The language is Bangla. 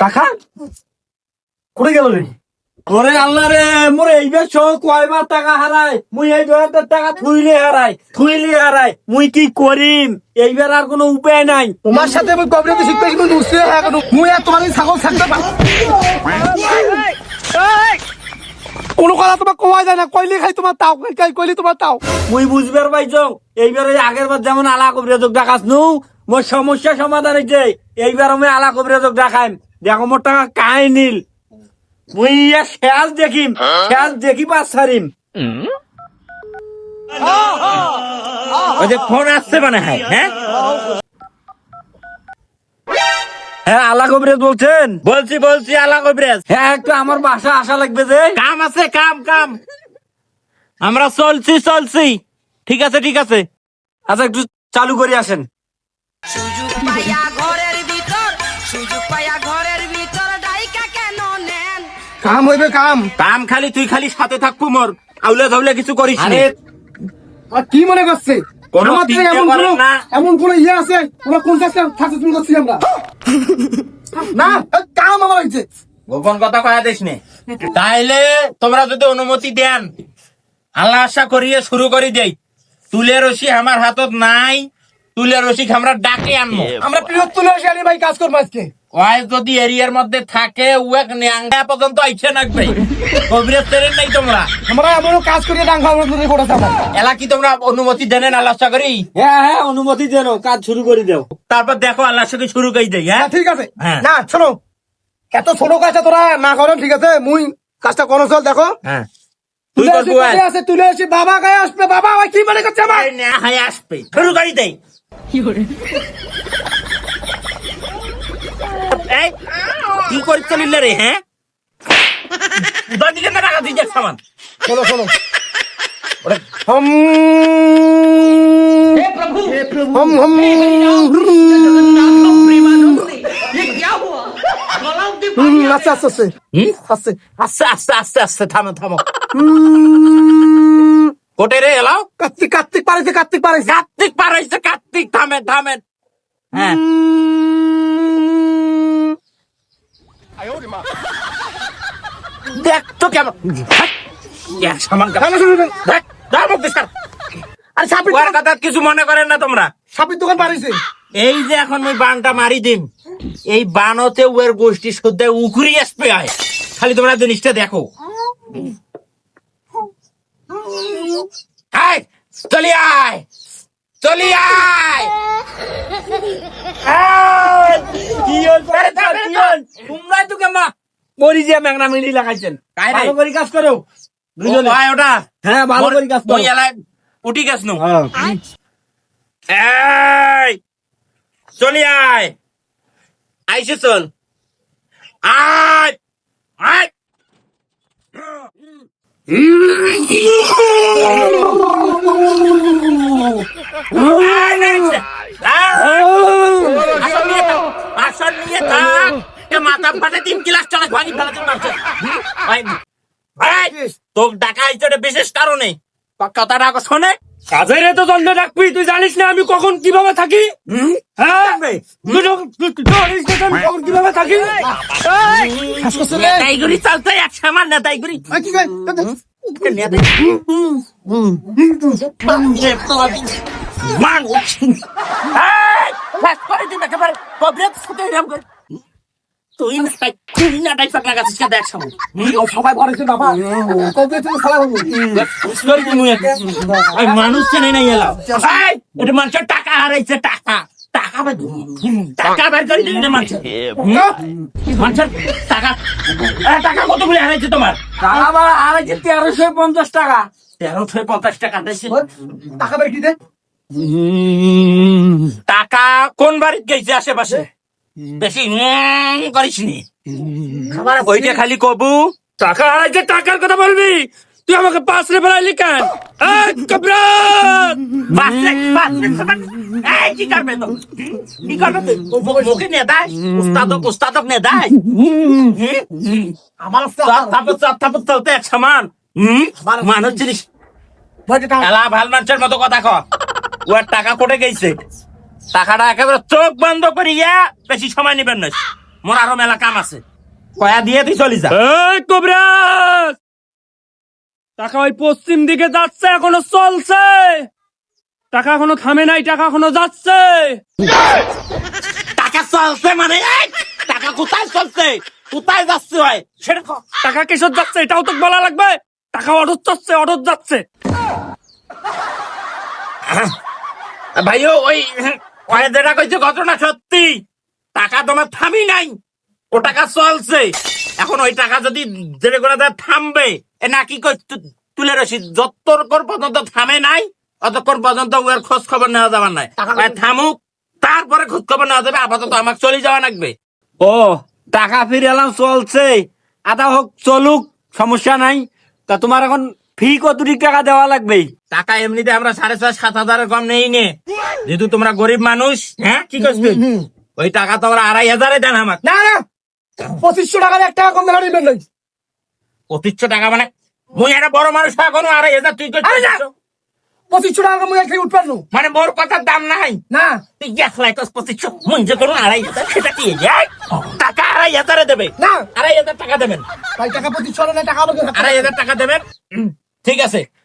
টাকা করে গেল রে ওরে আল্লাহ রে মোরে এইবার সহ কয়বার টাকা হারাই মুই এই দু হাজার টাকা থুইলে হারাই থুইলে হারাই। মুই কি করিম? এইবার আর কোনো উপায় নাই। তোমার সাথে আমি কবিরাজি শিখতে কিন্তু বুঝতে এখন মুই আর তোমার ছাগল থাকতে পারি কোনো কথা তোমার কোয়া যায় না কইলে খাই তোমার তাও খাই কইলে তোমার তাও। মুই বুঝবার পাইছং এইবার এই আগের বার যেমন আলা কবিরাজক ডাকাস নু মোর সমস্যা সমাধান হয়েছে এইবার আমি আলা কবিরাজক ডাকাইম দেখো মোর টাকা কাই নিল। মুই ইয়া শেষ দেখিম শেষ দেখি পাস ছাড়িম। ওই যে ফোন আসছে মানে হ্যাঁ হ্যাঁ? হ্যাঁ আলা কবিরাজ বলছেন? বলছি বলছি আলা কবিরাজ। হ্যাঁ একটু আমার বাসা আসা লাগবে যে। কাম আছে কাম কাম। আমরা চলছি চলছি। ঠিক আছে ঠিক আছে। আচ্ছা একটু চালু করে আসেন। সুযোগ পাইয়া ঘরের ভিতর সুযোগ পাইয়া ঘরের কাম হইবে কাম। কাম খালি তুই খালি সাথে থাকব মোর আউলে ধাউলে কিছু করিস আরে আর কি মনে করছে? এমন কোন ইয়ে আছে? কোন থাকতে তুমি করছি আমরা? না কাম আমার হয়েছে গোপন কথা কয়া দিস তাইলে তোমরা যদি অনুমতি দেন আল্লাহ আশা করিয়ে শুরু করি দেই। তুলে রশি আমার হাতত নাই। তুলে রসিক আমরা ডাকে আনব আমরা প্রিয় তুলে আসি আনি ভাই কাজ করব আজকে। ওই যদি এরিয়ার মধ্যে থাকে উয়াক ন্যাংটা পর্যন্ত আইছে নাকবে কবিরের ট্রেন নাই তোমরা। আমরা এমনও কাজ করিয়ে ডাং খাওয়ার মতো রেকর্ড আছে এলা কি তোমরা অনুমতি দেন আল্লাহ আশা করি হ্যাঁ হ্যাঁ অনুমতি দেন কাজ শুরু করে দাও। তারপর দেখো আল্লাহ সাথে শুরু করে দেই হ্যাঁ? ঠিক আছে। হ্যাঁ। না শোনো। এত ছোট কাজটা তোরা না করো ঠিক আছে। মুই কাজটা করো চল দেখো। হ্যাঁ। তুই করব কাজে আছে তুলে আসি বাবা গায়ে আসবে বাবা ওই কি মনে করছে আমার? হাই আসবে। শুরু করি দেই। এই, কি করি চলিল রে হ্যাঁ? উদার দিকে না সামান। হম হম হুম, আস্তে আস্তে আস্তে আস্তে আস্তে আস্তে আস্তে আস্তে থামো থামো। কোটে রে এলাও? কার্তিক কার্তিক পারেছে কার্তিক পারেছে কার্তিক পার হয়েছে কার্তিক থামেন থামেন হ্যাঁ। দেখ তো কেমন। কথা কিছু মনে করেন না তোমরা। সাপের দোকান পারিছে এই যে এখন ওই বানটা মারি দিম। এই বানতে ওর গোষ্ঠী শুদ্ধ উখরি আসবে আয়। খালি তোমরা জিনিসটা দেখো। আয় চলি আয় চলি আয়? তোমরাই তো ম্যাংনা মিলি লাগাইছেন? ভালো করে কাজ করো। দুজনে। আয় ওটা। হ্যাঁ ভালো করে কাজ করো। উঠি গেছ নু। হ্যাঁ। চলি আয়। আইসে চল। আয় আয় মাথা ফাটে তিন ক্লাস চালাক ভাঙি ফেলাতে পারছে ভাই ভাই তোর ডাকা বিশেষ কারণে। কথাটা শোনে। কাজের তো জন্য রাখবি তুই জানিস না আমি কখন কীভাবে থাকি? হ্যাঁ? তুই জানিস না আমি কখন কীভাবে চলতে এক সামান নেতাইগুড়ি। আই, মানুষ মানুষ চেনে নাই মানুষের টাকা হারাইছে টাকা টাকা টাকা টাকা কতগুলি হারাইছে তোমার তেরোশো পঞ্চাশ টাকা তেরোশো পঞ্চাশ টাকা টাকা দে টাকা কোন বাড়িতে গেছে আশেপাশে? বেশি উম করিস নি ওইটা খালি কবু। টাকা হারাইছে টাকার কথা বলবি? তুই আমাকে পাশে ফেলাইলি কেন? সমান। মানুষ জিনিস ভালো মানুষের মতো কথা ক ওর টাকা কোটে গেছে। টাকাটা একেবারে চোখ বন্ধ করিয়া বেশি সময় নিবেন না। মোর আরও মেলা কাম আছে। কয়া দিয়ে তুই চলি যা। এই কবরাত টাকা ওই পশ্চিম দিকে যাচ্ছে এখনও চলছে। টাকা এখনও থামে নাই টাকা এখনও যাচ্ছে। টাকা চলছে মানে? টাকা কোথায় চলছে? কোথায় যাচ্ছে হয় সেটা টাকা কিসব যাচ্ছে এটাও তো বলা লাগবে। টাকা অর্ডার যাচ্ছে অর্ডার যাচ্ছে। ভাইও ওই ওই যেটা কইছে ঘটনা সত্যি টাকা তোমার থামি নাই ও টাকা চলছে। এখন ওই টাকা যদি যেটা করে দেয় থামবে। এ না কি কই তুলে রসিদ যতক্ষণ পর্যন্ত থামে নাই অতক্ষণ পর্যন্ত ওর খোঁজ খবর নেওয়া যাবার নাই। থামুক তারপরে খোঁজ খবর নেওয়া যাবে আপাতত আমাকে চলে যাওয়া লাগবে। ও টাকা ফিরে এলাম চলছে। আদা হোক চলুক সমস্যা নাই। তা তোমার এখন ফি কত টাকা দেওয়া লাগবে? টাকা এমনিতে আমরা সাড়ে ছয় সাত হাজারের কম নেই নে। যেহেতু তোমরা গরিব মানুষ হ্যাঁ? কি করবে? ওই টাকা তো তোমরা আড়াই হাজারে দেন আমাকে। না না। পঁচিশশো টাকার এক টাকা কম দেওয়া নিবেন পঁচিশশো টাকা মানে মুই একটা বড় মানুষ এখনও আড়াই হাজার তুই পঁচিশশো টাকা মুই এখানে উঠবেন মানে মোর কথার দাম নাই। না। তুই গ্যাস লাইটস পঁচিশশো মুঞ্জে করুন আড়াই হাজার সেটা কি? টাকা আড়াই হাজারে দেবে। না। আড়াই হাজার টাকা দেবেন। টাকা পঁচিশশো টাকা আড়াই হাজার টাকা দেবেন। ঠিক আছে।